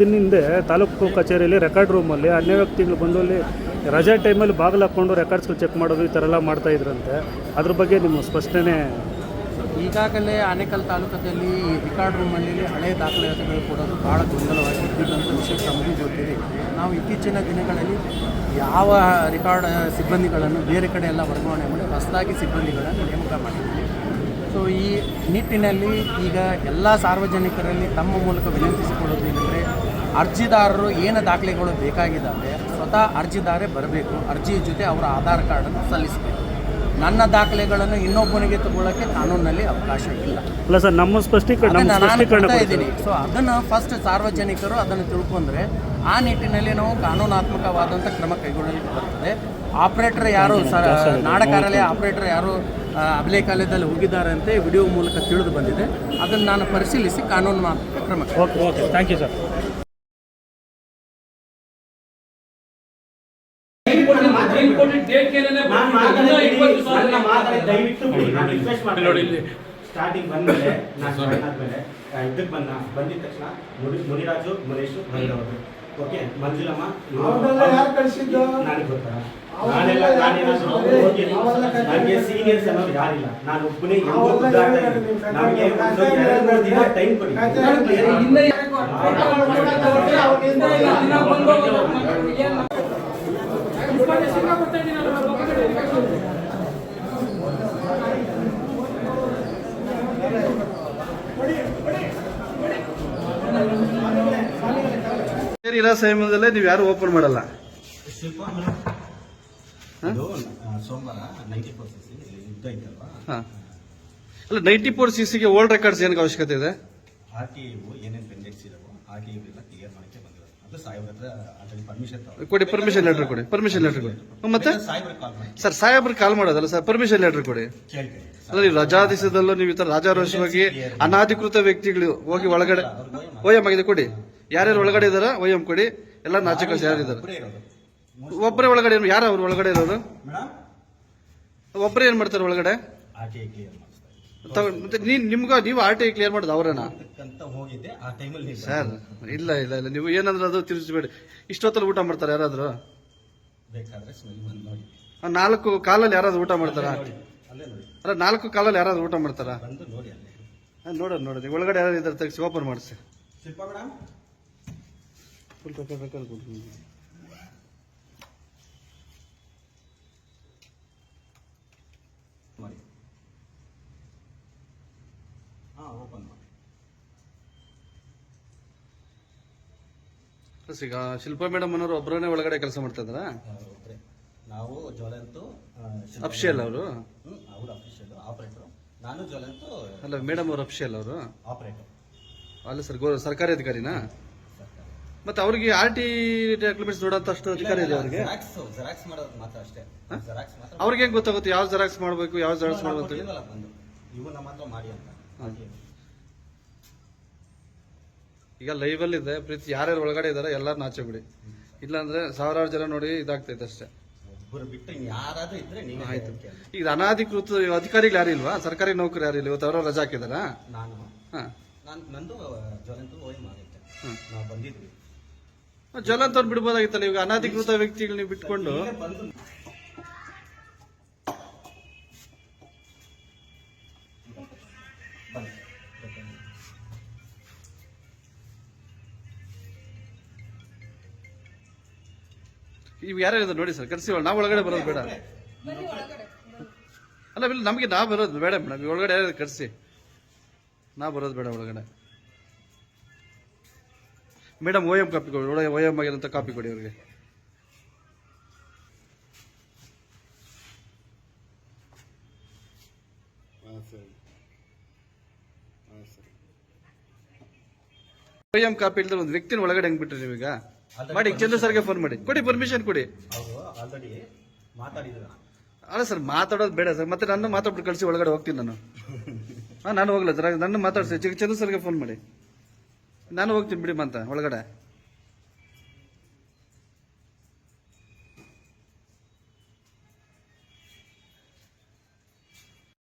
ದಿನ ಹಿಂದೆ ತಾಲೂಕು ಕಚೇರಿಯಲ್ಲಿ ರೆಕಾರ್ಡ್ ರೂಮಲ್ಲಿ ಅನ್ಯ ವ್ಯಕ್ತಿಗಳು ಬಂದು ಅಲ್ಲಿ ರಜಾ ಟೈಮಲ್ಲಿ ಬಾಗಿಲು ಹಾಕ್ಕೊಂಡು ರೆಕಾರ್ಡ್ಸ್ಗಳು ಚೆಕ್ ಮಾಡೋದು ಈ ಥರ ಎಲ್ಲ ಮಾಡ್ತಾ ಇದ್ರಂತೆ. ಅದ್ರ ಬಗ್ಗೆ ನಿಮ್ಮ ಸ್ಪಷ್ಟನೆ ಈಗಾಗಲೇ ಆನೇಕಲ್ ತಾಲೂಕದಲ್ಲಿ ರೆಕಾರ್ಡ್ ರೂಮಲ್ಲಿ ಹಳೆ ದಾಖಲಾತಿಗಳು ಕೊಡೋದು ಭಾಳ ಗೊಂದಲವಾಗಿ ಇದ್ದಿದ್ದಂಥ ವಿಷಯ ತಮಗೂ ಗೊತ್ತಿದೆ. ನಾವು ಇತ್ತೀಚಿನ ದಿನಗಳಲ್ಲಿ ಯಾವ ರೆಕಾರ್ಡ್ ಸಿಬ್ಬಂದಿಗಳನ್ನು ಬೇರೆ ಕಡೆ ಎಲ್ಲ ವರ್ಗಾವಣೆ ಮಾಡಿ ಹೊಸದಾಗಿ ಸಿಬ್ಬಂದಿಗಳನ್ನು ನೇಮಕ ಮಾಡಿದ್ದೀವಿ ಸೊ ಈ ನಿಟ್ಟಿನಲ್ಲಿ ಈಗ ಎಲ್ಲ ಸಾರ್ವಜನಿಕರಲ್ಲಿ ತಮ್ಮ ಮೂಲಕ ವಿನಂತಿಸಿಕೊಳ್ಳೋದು ಏನಂದರೆ ಅರ್ಜಿದಾರರು ಏನು ದಾಖಲೆಗಳು ಬೇಕಾಗಿದ್ದಾವೆ ಸ್ವತಃ ಅರ್ಜಿದಾರೇ ಬರಬೇಕು. ಅರ್ಜಿ ಜೊತೆ ಅವರ ಆಧಾರ್ ಕಾರ್ಡನ್ನು ಸಲ್ಲಿಸಬೇಕು. ನನ್ನ ದಾಖಲೆಗಳನ್ನು ಇನ್ನೊಬ್ಬನಿಗೆ ತಗೊಳ್ಳೋಕ್ಕೆ ಕಾನೂನಲ್ಲಿ ಅವಕಾಶ ಇಲ್ಲ. ಅಲ್ಲ ಸರ್ ನಮ್ಮ ಸ್ಪಷ್ಟೀಕರಣ ನಾನು. ಇದ್ದೀನಿ. ಸೊ ಅದನ್ನು ಫಸ್ಟ್ ಸಾರ್ವಜನಿಕರು ಅದನ್ನು ತಿಳ್ಕೊಂಡ್ರೆ ಆ ನಿಟ್ಟಿನಲ್ಲಿ ನಾವು ಕಾನೂನಾತ್ಮಕವಾದಂಥ ಕ್ರಮ ಕೈಗೊಳ್ಳಲಿಕ್ಕೆ ಬರ್ತದೆ. ಆಪರೇಟರ್ ಯಾರು ಸರ್ ನಾಡ ಕಾರ್ಯಾಲಯ ಆಪರೇಟರ್ ಯಾರು ಆ, ಅಭಿಲೇಖಾಲಯದಲ್ಲಿ ಹೋಗಿದ್ದಾರೆ ಅಂತ ವಿಡಿಯೋ ಮೂಲಕ ತಿಳಿದು ಬಂದಿದೆ. ಅದನ್ನು ನಾನು ಪರಿಶೀಲಿಸಿ ಕಾನೂನಾತ್ಮಕ ಕ್ರಮ okay okay. Thank you sir ನಾನು ಮಾತಾಡಿ ನನ್ನ ಮಾತಾಡಿ ದಯವಿಟ್ಟು ಬಿಡಿ. ನಾನು ರಿಕ್ವೆಸ್ಟ್ ಮಾಡ್ತೀನಿ ಸ್ಟಾರ್ಟಿಂಗ್ ಬಂದ್ಮೇಲೆ ನಾನು ಜಾಯ್ನ್ ಆದ್ಮೇಲೆ ಇದಕ್ಕೆ ಬಂದ ಬಂದಿದ ತಕ್ಷಣ ಮುನಿ ಮುನಿರಾಜು ಮುನೇಶು ಬಂದವರು ಓಕೆ ಮಂಜುಳಮ್ಮ ಇವ್ರು- ಅವ್ರನ್ನೆಲ್ಲ ಯಾರು ಕಳ್ಸಿದ್ದು? ನನಗೆ ಗೊತ್ತಾ ನಾನೆಲ್ಲ ನಾನೇನಾದ್ರು ನನಗೆ. ಸೀನಿಯರ್ಸ್ ಅನ್ನೋರು ಯಾರಿಲ್ಲ ನಾನು ಒಬ್ಬನೇ ಹೆಂಗೋ ಗುದ್ದಾಡ್ತಾ ಇದ್ದೀನಿ. ನಮಗೆ ಕತೆ ಒಂದು ಇಲ್ಲ. ಎರಡು ಮೂರು ದಿನ ಟೈಮ್ ಕೊಡಿ ಕತೆ ನಾನು ಇಲ್ಲ. clear ಮಾಡ್ತೀನಿ. ಹಿಂದೆ ಅವ್ರಿಗೆ ಬೇರೆ ಇರೋ ಸಮಯದಲ್ಲೇ ನೀವು ಯಾರು ಓಪನ್ ಮಾಡಲ್ಲ? ಸೋಮವಾರ ಅಲ್ಲ ನೈಂಟಿ ಫೋರ್ ಸಿ ಸಿಗೆ ಓಲ್ಡ್ ರೆಕಾರ್ಡ್ಸ್ ಏನಕ್ಕೆ ಅವಶ್ಯಕತೆ ಇದೆ? ಆರ್ ಟಿ ಏನೇನು ಇದಾವೋ ಆರ್ ಟಿ ಕ್ಲಿಯರ್ ಮಾಡಕ್ಕೆ ಬಂದಿರೋದು. ಸಾಹೇಬ್ರ ಹತ್ರ ಅದರಲ್ಲಿ ಪರ್ಮಿಷನ್ ಕೊಡಿ ಪರ್ಮಿಷನ್ ಲೆಟರ್ ಕೊಡಿ ಪರ್ಮಿಷನ್ ಲೆಟರ್ ಕೊಡಿ. ಮತ್ತೆ ಸಾಹೇಬ್ರ ಕಾಲ್ ಮಾಡಿ. ಸರ್ ಸಾಹೇಬ್ರಿಗೆ ಕಾಲ್ ಮಾಡೋದಲ್ಲ ಸರ್ ಪರ್ಮಿಷನ್ ಲೆಟರ್ ಕೊಡಿ. ಕೇಳ್ತೀನಿ. ಅಂದ್ರೆ ನೀವು ರಜಾದಿಸದಲ್ಲೂ ನೀವು ಈ ತರ ರಾಜಾರೋಷವಾಗಿ ಅನಾಧಿಕೃತ ವ್ಯಕ್ತಿಗಳು ಹೋಗಿ ಒಳಗಡೆ ಓಯಮ್ ಆಗಿದೆ ಕೊಡಿ. ಯಾರ್ಯಾರು ಒಳಗಡೆ ಇದಾರ ಓಯಮ್ ಕೊಡಿ. ಎಲ್ಲ ನಾಚಕಸ್ ಯಾರಿದ್ದಾರೆ? ಒಬ್ಬರೇ ಒಳಗಡೆ ಯಾರು ಅವ್ರು ಒಳಗಡೆ ಇರೋರು ಒಬ್ಬರೇ ಏನ್ ಮಾಡ್ತಾರೆ ಒಳಗಡೆ? ಮತ್ತೆ ನೀನ್ ನಿಮ್ಗ ನೀವು ಆರ್ ಟಿ ಐ ಕ್ಲಿಯರ್ ಮಾಡೋದು ಅವರೇನಾ? ಅಂತ ಹೋಗಿದ್ದೆ ಆ ಟೈಮಲ್ಲಿ ಸರ್ ಇಲ್ಲ ಇಲ್ಲ ಇಲ್ಲ. ನೀವು ಏನಂದ್ರೆ ಅದು ತಿರ್ಸ್ಬೇಡಿ ಇಷ್ಟೊತ್ತಲ್ಲಿ ಊಟ ಮಾಡ್ತಾರೆ ಯಾರಾದ್ರು? ಬೇಕಾದ್ರೆ ಸ್ಮೆಲ್ ಬಂದು ನೋಡಿ. ಆ ನಾಲ್ಕು ಕಾಲಲ್ಲಿ ಯಾರಾದ್ರು ಊಟ ಮಾಡ್ತಾರ? ಅಲ್ಲೇ ನೋಡಿ ಅಲ್ಲ ನಾಲ್ಕು ಕಾಲಲ್ಲಿ ಯಾರಾದ್ರು ಊಟ ಮಾಡ್ತಾರ? ಬಂದು ನೋಡಿ ಅಲ್ಲೇ. ನೋಡೋಣ ನೋಡೋದು ಒಳಗಡೆ ಯಾರು ಇದ್ದಾರೆ ತೆಗಿಸಿ ಓಪನ್ ಮಾಡಿಸಿ. ಶಿಲ್ಪ ಮೇಡಮ್? ಫುಲ್ ಬೇಕಾದ್ರೆ ಹಾಂ ಓಪನ್ ಮಾಡಿ. ಪ್ಲಸ್ ಈಗ ಶಿಲ್ಪಾ ಮೇಡಮ್ ಅನ್ನೋರು ಒಬ್ಬರೇ ಒಳಗಡೆ ಕೆಲಸ ಮಾಡ್ತಾ ಇದಾರ ಅವ್ರು ನಾವು ಜ್ವಲಂತು ಅಫ್ಷಿಯಲ್ ಅವರು? ಅವರು ಅಫಿಷಿಯಲ್ ಆಪರೇಟರ್ ನಾನು ಜ್ವಲಂತು ಅಲ್ಲ ಮೇಡಮ್ ಅವರು ಅಫ್ಷಿಯಲ್ ಅವರು? ಆಪರೇಟರ್ ಅಲ್ಲ ಸರ್ ಗೋ ಸರ್ಕಾರಿ ಅಧಿಕಾರಿನಾ? ಮತ್ತೆ ಅವ್ರಿಗೆ ಆರ್ ಟಿ ಡಾಕ್ಯುಮೆಂಟ್ಸ್ ಅಷ್ಟು ಅಧಿಕಾರ ಇದೆ ಅವ್ರಿಗೆ? ಜೆರಾಕ್ಸ್ ಜೆರಾಕ್ಸ್ ಮಾಡೋದು ಮಾತ್ರ ಅಷ್ಟೇ. ಜೆರಾಕ್ಸ್ ಮಾತ್ರ ಅವ್ರಿಗೆ ಹೆಂಗ್ ಗೊತ್ತಾಗುತ್ತೆ? ಯಾವ ಜೆರಾಕ್ಸ್ ಮಾಡಬೇಕು ಯಾವ ಜೆರಾಕ್ಸ್ ಮಾಡ್ಬೇಕು ಇವು ನಮ್ಮ ಹತ್ರ ಮಾಡಿ ಅಂತ. ಈಗ ಲೈವ್ ಅಲ್ಲಿ ಇದೆ ಪ್ರೀತಿ ಯಾರ್ಯಾರು ಒಳಗಡೆ ಇದಾರೆ ಎಲ್ಲಾರು ನಾಚೆ ಬಿಡಿ. ಇಲ್ಲಾಂದ್ರೆ ಸಾವಿರಾರು ಜನ ನೋಡಿ ಇದಾಗ್ತೈತೆ ಅಷ್ಟೇ. ಆಯ್ತು. ಈಗ ಅನಾಧಿಕೃತ ಅಧಿಕಾರಿಗಳು ಯಾರು ಇಲ್ವಾ? ಸರ್ಕಾರಿ ನೌಕರಿ ಯಾರು ಇಲ್ಲ ಇವತ್ತು ಅವರ ರಜಾ ಹಾಕಿದಾರ? ನಾನು. ನಂದು ಜ್ವಲಂತು ಓಯ್ ಆಗುತ್ತೆ. ಹ್ಮ್. ನಾವು ಬಂದಿದ್ವಿ. ಜ್ವಲಂತ ಅವ್ರು ಬಿಡ್ಬೋದಾಗಿತ್ತಲ್ಲ? ಈಗ ಅನಾಧಿಕೃತ ವ್ಯಕ್ತಿಗಳು ನೀವು ಬಿಟ್ಕೊಂಡು ಇವ್ ಯಾರ್ಯಾರು ನೋಡಿ ಸರ್, ಕರ್ಸಿ ನಾವು ಒಳಗಡೆ ಬರೋದು ಬೇಡ. ಅಲ್ಲ ಇಲ್ಲ ನಮಗೆ ನಾ ಬರೋದು ಬೇಡ ಮೇಡಮ್ ಒಳಗಡೆ ಯಾರು ಕರ್ಸಿ. ನಾ ಬರೋದು ಬೇಡ ಒಳಗಡೆ. ಮೇಡಮ್ ಓ ಎಂ ಕಾಪಿ ಕೊಡಿ ಒಳಗೆ ಓ ಎಂ ಆಗಿರೋಂಥ ಕಾಪಿ ಕೊಡಿ ಅವ್ರಿಗೆ. ಓ ಎಂ ಕಾಪಿ ಇಲ್ದ್ರೆ ಒಂದು ವ್ಯಕ್ತಿನ ಒಳಗಡೆ ಹೆಂಗ್ ಬಿಟ್ರಿ ನೀವೀಗ? ಮಾಡಿ ಚಂದ್ರ ಸರ್ಗೆ ಫೋನ್ ಮಾಡಿ. ಕೊಡಿ ಪರ್ಮಿಷನ್ ಕೊಡಿ. ಅವರು ಆಲ್ರೆಡಿ ಮಾತಾಡಿದ್ರು ಅಲ್ಲ ಸರ್ ಮಾತಾಡೋದು ಬೇಡ ಸರ್. ಮತ್ತೆ ನನ್ನ ಮಾತಾಡ್ಬಿಟ್ಟು ಕಳಿಸಿ ಒಳಗಡೆ ಹೋಗ್ತೀನಿ ನಾನು. ಹಾ ನಾನು ಹೋಗ್ಲಾ ಸರ್. ನನ್ನ ಮಾತಾಡ್ಸಿ. ಚಂದ್ರ ಸರ್ಗೆ ಫೋನ್ ಮಾಡಿ. ನಾನು ಹೋಗ್ತೀನಿ ಬಿಡಿ ಅಂತ ಒಳಗಡೆ.